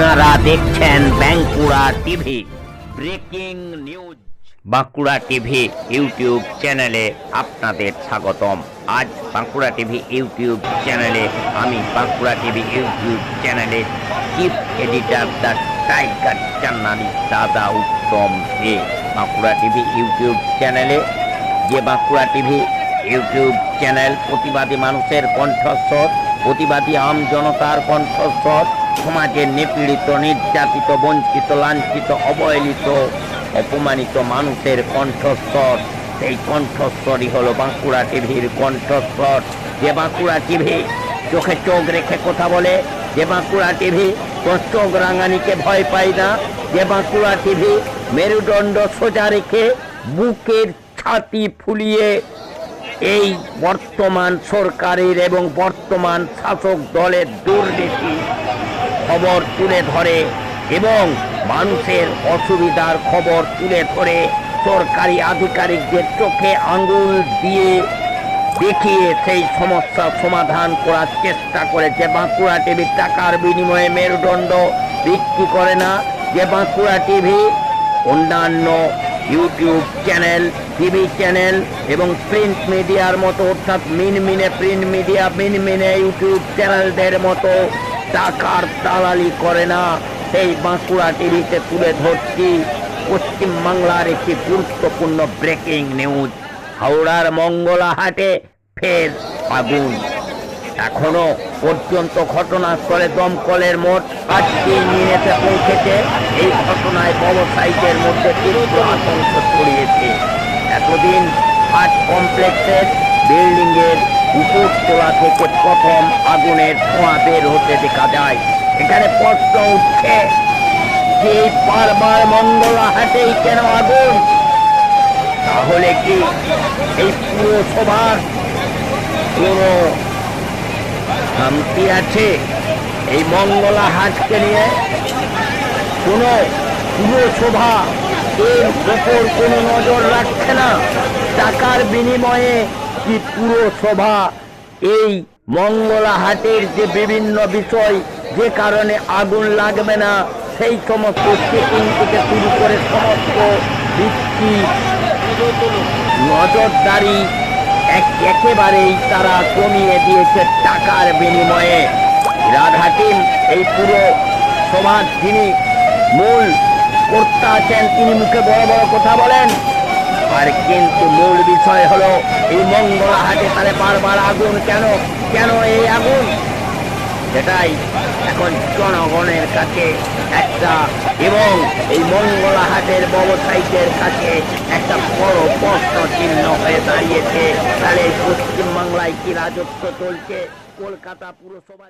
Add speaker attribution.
Speaker 1: আপনারা দেখছেন Bankura TV, breaking news. Bankura TV YouTube চ্যানেলে আপনাদের স্বাগতম। আজ বাঁকুড়া টিভি ইউটিউব চ্যানেলে আমি বাঁকুড়া টিভি ইউটিউব চ্যানেলে চিফ এডিটর দ্য টাইগার চান্নানি দাদা উত্তম দে। বাঁকুড়া টিভি ইউটিউব চ্যানেলে যে বাঁকুড়া টিভি ইউটিউব চ্যানেল প্রতিবাদী মানুষের কণ্ঠস্বর, প্রতিবাদী আম জনতার কণ্ঠস্বর সমাজের নিপীড়িত, নির্যাতিত, বঞ্চিত, লাঞ্ছিত, অবহেলিত, অপমানিত মানুষের কণ্ঠস্বর। সেই কণ্ঠস্বরই হলো বাঁকুড়া টিভির কণ্ঠস্বর। যে বাঁকুড়া টিভি চোখে চোখ রেখে কথা বলে, যে বাঁকুড়া টিভি তোর চোখ রাঙানিকে ভয় পায় না, যে বাঁকুড়া টিভি মেরুদণ্ড সোজা রেখে বুকের ছাতি ফুলিয়ে এই বর্তমান সরকারের এবং বর্তমান শাসক দলের দুর্নীতি খবর তুলে ধরে এবং মানুষের অসুবিধার খবর তুলে ধরে সরকারি আধিকারিকদের চোখে আঙুল দিয়ে দেখিয়ে সেই সমস্যা সমাধান করার চেষ্টা করে যে বাঁকুড়া টিভি টাকার বিনিময়ে মেরুদণ্ড বিক্রি করে না। যে বাঁকুড়া টিভি অন্যান্য ইউটিউব চ্যানেল, টিভি চ্যানেল এবং প্রিন্ট মিডিয়ার মতো, অর্থাৎ মিনমিনে প্রিন্ট মিডিয়া, মিনমিনে ইউটিউব চ্যানেলদের মতো টাকার দালালি করে না। সেই বাঁকুড়া টিভিতে তুলে ধরছি পশ্চিমবাংলার একটি গুরুত্বপূর্ণ ব্রেকিং নিউজ হাওড়ার মঙ্গলাহাটে ফের আগুন। এখনও পর্যন্ত ঘটনাস্থলে দমকলের মোট আটটি মিনিটে পৌঁছেছে। এই ঘটনায় ব্যবসায়ীদের মধ্যে তীব্র আতঙ্ক ছড়িয়েছে। এতদিন হাট কমপ্লেক্সের বিল্ডিংয়ের এর উপরতলা থেকে প্রথম আগুনের ধোঁয়া বের হতে দেখা যায়। এখানে প্রশ্ন উঠছে, যে বারবার মঙ্গলা হাটেই কেন আগুন? তাহলে কি এই পুরো সভার কোনো শান্তি আছে? এই মঙ্গলা হাটকে নিয়ে কোনো পুরসভা এর ওপর কোনো নজর রাখছে না। টাকার বিনিময়ে কি পুরসভা এই মঙ্গলা হাটের যে বিভিন্ন বিষয়, যে কারণে আগুন লাগবে না, সেই সমস্ত চেকিং থেকে শুরু করে সমস্ত ভিত্তি নজরদারি একেবারেই তারা কমিয়ে দিয়েছে টাকার বিনিময়ে। রাধাটিম এই পুরো সমাজ যিনি মূল কর্তা আছেন, তিনি মুখে বড় বড় কথা বলেন। আর কিন্তু মূল বিষয় হলো, এই মঙ্গলা হাটে তাহলে বারবার আগুন, কেন? কেন এই আগুন? সেটাই এখন জনগণের কাছে একটা এবং এই মঙ্গলাহাটের ব্যবসায়ীদের কাছে একটা বড় প্রশ্ন চিহ্ন হয়ে দাঁড়িয়েছে। তাহলে পশ্চিমবাংলায় কি রাজত্ব চলছে? কলকাতা পুরসভা